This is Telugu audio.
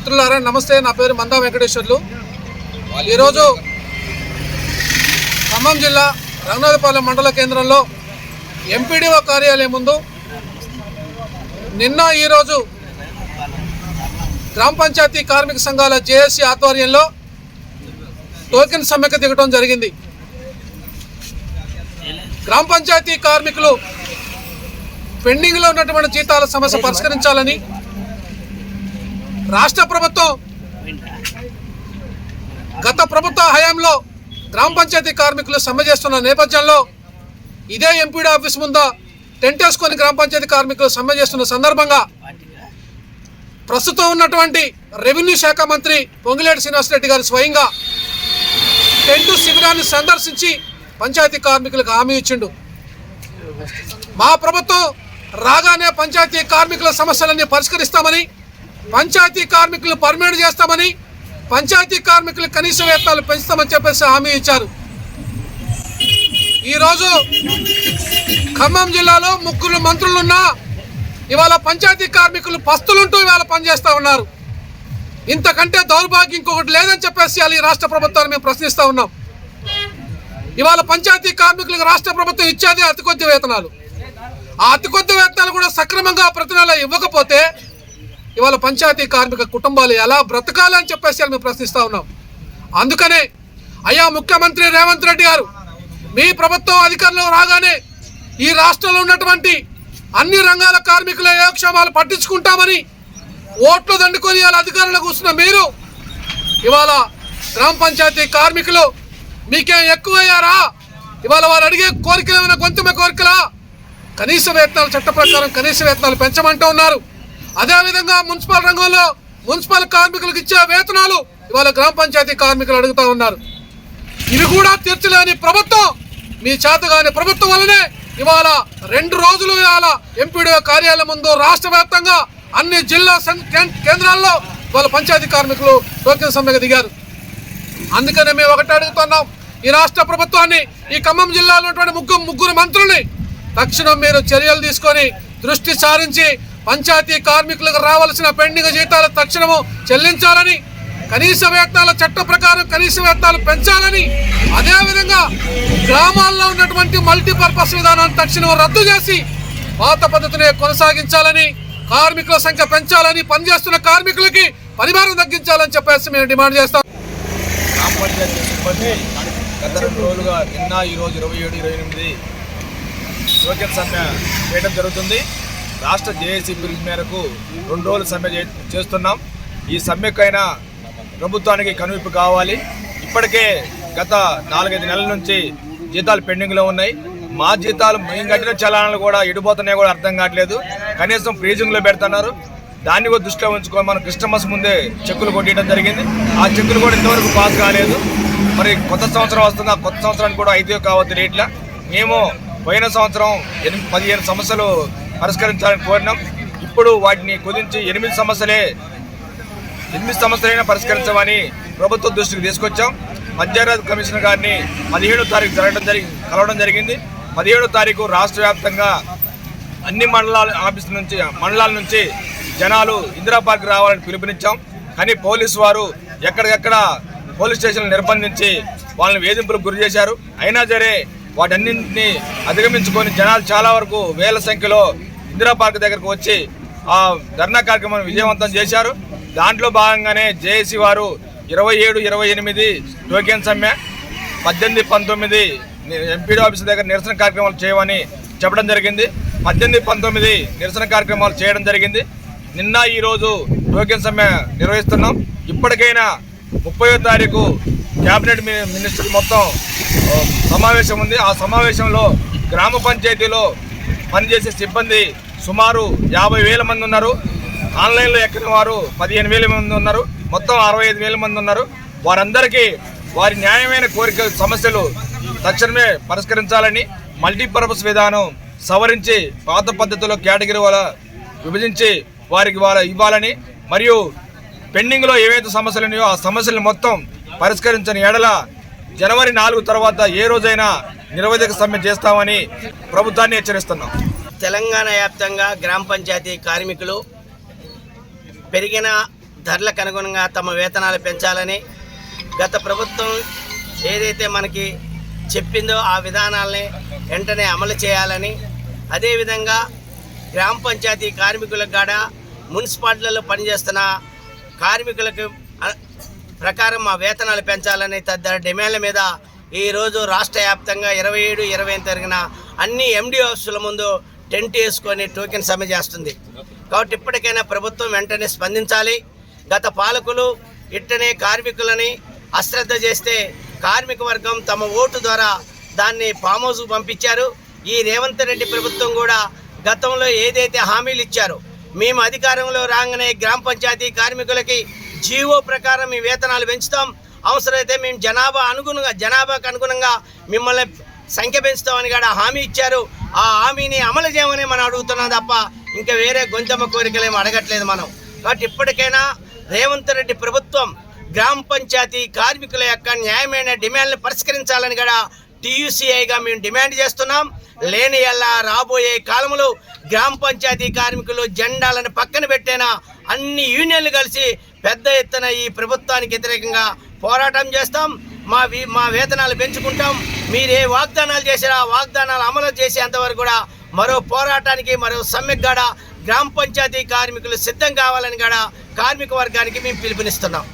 మిత్రులారా నమస్తే. నా పేరు మందా వెంకటేశ్వర్లు. ఈరోజు ఖమ్మం జిల్లా రంగనాథపాలెం మండల కేంద్రంలో ఎంపీడీఓ కార్యాలయం ముందు నిన్న ఈరోజు గ్రామ పంచాయతీ కార్మిక సంఘాల జేఏసీ ఆధ్వర్యంలో టోకెన్ సమ్మెకు దిగటం జరిగింది. గ్రామ పంచాయతీ కార్మికులు పెండింగ్లో ఉన్నటువంటి జీతాల సమస్య పరిష్కరించాలని రాష్ట్ర ప్రభుత్వం గత ప్రభుత్వ హయాంలో గ్రామ పంచాయతీ కార్మికులు సమ్మె చేస్తున్న నేపథ్యంలో ఇదే ఎంపీడీ ఆఫీస్ ముందు టెంట్ వేసుకొని గ్రామ పంచాయతీ కార్మికులు సమ్మె చేస్తున్న సందర్భంగా ప్రస్తుతం ఉన్నటువంటి రెవెన్యూ శాఖ మంత్రి పొంగిలేటి శ్రీనివాసరెడ్డి గారు స్వయంగా టెంటు శిబిరాన్ని సందర్శించి పంచాయతీ కార్మికులకు హామీ ఇచ్చిండు. మా ప్రభుత్వం రాగానే పంచాయతీ కార్మికుల సమస్యలన్నీ పరిష్కరిస్తామని పంచాయతీ కార్మికులు పర్మిట్ చేస్తామని పంచాయతీ కార్మికులు కనీస వేతనాలు పెంచుతామని చెప్పేసి హామీ ఇచ్చారు. ఈరోజు ఖమ్మం జిల్లాలో ముగ్గురు మంత్రులున్నా ఇవాళ పంచాయతీ కార్మికులు పస్తులుంటూ ఇవాళ పనిచేస్తూ ఉన్నారు. ఇంతకంటే దౌర్భాగ్యం ఇంకొకటి లేదని చెప్పేసి ఈ రాష్ట్ర ప్రభుత్వాన్ని మేము ప్రశ్నిస్తూ ఉన్నాం. ఇవాళ పంచాయతీ కార్మికులకు రాష్ట్ర ప్రభుత్వం ఇచ్చేది అతి కొద్ది వేతనాలు. ఆ అతి కొద్ది వేతనాలు కూడా సక్రమంగా ప్రతి నెల ఇవ్వకపోతే ఇవాళ పంచాయతీ కార్మిక కుటుంబాలు ఎలా బ్రతకాలి అని చెప్పేసి మేము ప్రశ్నిస్తా ఉన్నాం. అందుకనే అయ్యా ముఖ్యమంత్రి రేవంత్ రెడ్డి గారు మీ ప్రభుత్వం అధికారంలో రాగానే ఈ రాష్ట్రంలో ఉన్నటువంటి అన్ని రంగాల కార్మికుల యోగక్షేమాలు పట్టించుకుంటామని ఓట్లు దండుకొని ఇవాళ అధికారంలో కూర్చున్న మీరు ఇవాళ గ్రామ పంచాయతీ కార్మికులు మీకేం ఎక్కువయ్యారా? ఇవాళ వారు అడిగే కోరికలు ఏమైనా గొంతుమే కోరికలా? కనీస వేతనాలు చట్ట ప్రకారం కనీస వేతనాలు పెంచమంటూ ఉన్నారు. అదేవిధంగా మున్సిపల్ రంగంలో మున్సిపల్ కార్మికులకు ఇచ్చే వేతనాలు ఇవాళ గ్రామ పంచాయతీ కార్మికులు అడుగుతా ఉన్నారు. ఇవి కూడా తీర్చలేని ప్రభుత్వం మీ చేతగాని ప్రభుత్వం వల్లనే ఇవాళ రెండు రోజులు ఇవాళ ఎంపీడీ కార్యాలయం ముందు రాష్ట్ర వ్యాప్తంగా అన్ని జిల్లా కేంద్రాల్లో వాళ్ళ పంచాయతీ కార్మికులు టోకెన్ సమ్మెకు దిగారు. అందుకనే మేము ఒకటి అడుగుతున్నాం ఈ రాష్ట్ర ప్రభుత్వాన్ని ఈ ఖమ్మం జిల్లాలో ఉన్నటువంటి ముగ్గురు ముగ్గురు మంత్రుల్ని తక్షణం మీరు చర్యలు తీసుకొని దృష్టి సారించి పంచాయతీ కార్మికులకు రావాల్సిన పెండింగ్ జీతాలు తక్షణము చెల్లించాలని కనీస వేతనాల చట్ట ప్రకారం కనీస వేతనాలు పెంచాలని అదేవిధంగా గ్రామాల్లో ఉన్నటువంటి మల్టీపర్పస్ విధానాన్ని తక్షణం రద్దు చేసి పాత పద్ధతిని కొనసాగించాలని కార్మికుల సంఖ్య పెంచాలని పనిచేస్తున్న కార్మికులకి పరిమాణం తగ్గించాలని చెప్పేసి మేము డిమాండ్ చేస్తాం. గ్రామ పంచాయతీ సిబ్బంది గత రెండు రోజులుగా నిన్న ఈరోజు ఇరవై ఏడు ఇరవై ఎనిమిది టోకెన్ సమ్మె చేయడం జరుగుతుంది రాష్ట్ర జేఏసీ పిలుపు మేరకు రెండు రోజులు సమ్మె చే- చేస్తున్నాం. ఈ సమ్మెకైనా ప్రభుత్వానికి కనువిప్పు కావాలి. ఇప్పటికే గత నాలుగైదు నెలల నుంచి జీతాలు పెండింగ్లో ఉన్నాయి. మా జీతాలు మేము కట్టిన చలానాలు కూడా ఎడిపోతున్నాయో కూడా అర్థం కావట్లేదు. కనీసం ఫ్రీజింగ్లో పెడుతున్నారు. దాన్ని కూడా దృష్టిలో ఉంచుకొని మనం క్రిస్టమస్ ముందే చెక్కులు కొట్టడం జరిగింది. ఆ చెక్కులు కూడా ఇంతవరకు పాస్ కాలేదు. మరి కొత్త సంవత్సరం వస్తుంది? ఆ కొత్త సంవత్సరానికి కూడా ఐదు కావద్దు రేట్ల. మేము పోయిన సంవత్సరం ఎనిమిది పదిహేను సమస్యలు పరిష్కరించాలని కోరినాం. ఇప్పుడు వాటిని కుదించి ఎనిమిది సమస్యలే ఎనిమిది సమస్యలైనా పరిష్కరించమని ప్రభుత్వ దృష్టికి తీసుకొచ్చాం. పంచాయతీ కమిషనర్ గారిని పదిహేడో తారీఖు జరగడం జరిగి కలవడం జరిగింది. పదిహేడో తారీఖు రాష్ట్ర వ్యాప్తంగా అన్ని మండలాల ఆఫీస్ నుంచి మండలాల నుంచి జనాలు ఇందిరా పార్క్ రావాలని పిలుపునిచ్చాం. కానీ పోలీసు వారు ఎక్కడికెక్కడ పోలీస్ స్టేషన్లు నిర్బంధించి వాళ్ళని వేధింపులకు గురి చేశారు. అయినా సరే వాటన్నింటినీ అధిగమించుకొని జనాలు చాలా వరకు వేల సంఖ్యలో ఇందిరా పార్క్ దగ్గరకు వచ్చి ఆ ధర్నా కార్యక్రమాన్ని విజయవంతం చేశారు. దాంట్లో భాగంగానే జేఏసీ వారు ఇరవై ఏడు ఇరవై ఎనిమిది టోకెన్ సమ్మె పద్దెనిమిది పంతొమ్మిది ఎంపీడీ ఆఫీస్ దగ్గర నిరసన కార్యక్రమాలు చేయమని చెప్పడం జరిగింది. పద్దెనిమిది పంతొమ్మిది నిరసన కార్యక్రమాలు చేయడం జరిగింది. నిన్న ఈరోజు టోకెన్ సమ్మె నిర్వహిస్తున్నాం. ఇప్పటికైనా ముప్పయో తారీఖు క్యాబినెట్ మినిస్టర్ మొత్తం సమావేశం ఉంది. ఆ సమావేశంలో గ్రామ పంచాయతీలో పనిచేసే సిబ్బంది సుమారు యాభై వేల మంది ఉన్నారు. ఆన్లైన్లో ఎక్కిన వారు పదిహేను వేల మంది ఉన్నారు. మొత్తం అరవై ఐదు వేల మంది ఉన్నారు. వారందరికీ వారి న్యాయమైన కోరిక సమస్యలు తక్షణమే పరిష్కరించాలని మల్టీపర్పస్ విధానం సవరించి పాత పద్ధతిలో కేటగిరీ వాళ్ళ విభజించి వారికి వాళ్ళ ఇవ్వాలని మరియు పెండింగ్లో ఏవైతే సమస్యలు ఉన్నాయో ఆ సమస్యలు మొత్తం పరిష్కరించని ఎడల జనవరి నాలుగు తర్వాత ఏ రోజైనా నిరవధిక సమ్మె చేస్తామని ప్రభుత్వాన్ని హెచ్చరిస్తున్నాం. తెలంగాణ వ్యాప్తంగా గ్రామ పంచాయతీ కార్మికులు పెరిగిన ధరలకు అనుగుణంగా తమ వేతనాలు పెంచాలని గత ప్రభుత్వం ఏదైతే మనకి చెప్పిందో ఆ విధానాల్ని వెంటనే అమలు చేయాలని అదేవిధంగా గ్రామ పంచాయతీ కార్మికులకు కాడ మున్సిపాలిటీలలో పనిచేస్తున్న కార్మికులకు ప్రకారం మా వేతనాలు పెంచాలని తదితర డిమాండ్ల మీద ఈరోజు రాష్ట్ర వ్యాప్తంగా ఇరవై ఏడు ఇరవై జరిగిన అన్ని ఎండి ఆఫీసుల ముందు టెంట్ వేసుకొని టోకెన్ సమ్మె చేస్తుంది. కాబట్టి ఇప్పటికైనా ప్రభుత్వం వెంటనే స్పందించాలి. గత పాలకులు ఇట్టనే కార్మికులని అశ్రద్ధ చేస్తే కార్మిక వర్గం తమ ఓటు ద్వారా దాన్ని ఫామ్ హౌస్కు పంపించారు. ఈ రేవంత్ రెడ్డి ప్రభుత్వం కూడా గతంలో ఏదైతే హామీలు ఇచ్చారో మేము అధికారంలో రాగానే గ్రామ పంచాయతీ కార్మికులకి జీవో ప్రకారం మీ వేతనాలు పెంచుతాం. అవసరమైతే మేము జనాభా అనుగుణంగా జనాభాకు అనుగుణంగా మిమ్మల్ని సంఖ్య పెంచుతామని కూడా హామీ ఇచ్చారు. ఆ హామీని అమలు చేయమని మనం అడుగుతున్నాం తప్ప ఇంకా వేరే గొంతమ్మ కోరికలేం అడగట్లేదు మనం. కాబట్టి ఇప్పటికైనా రేవంత్ రెడ్డి ప్రభుత్వం గ్రామ పంచాయతీ కార్మికుల యొక్క న్యాయమైన డిమాండ్లు పరిష్కరించాలని కూడా టీయూసీఐగా మేము డిమాండ్ చేస్తున్నాం. లేని ఎలా రాబోయే కాలంలో గ్రామ పంచాయతీ కార్మికులు జెండాలను పక్కన పెట్టేనా అన్ని యూనియన్లు కలిసి పెద్ద ఎత్తున ఈ ప్రభుత్వానికి వ్యతిరేకంగా పోరాటం చేస్తాం. మా వి మా వేతనాలు పెంచుకుంటాం. మీరు ఏ వాగ్దానాలు చేశారో? ఆ వాగ్దానాలు అమలు చేసేంత వరకు కూడా మరో పోరాటానికి మరో సమ్మెకు కూడా గ్రామ పంచాయతీ కార్మికులు సిద్ధం కావాలని కూడా కార్మిక వర్గానికి మేము పిలుపునిస్తున్నాం.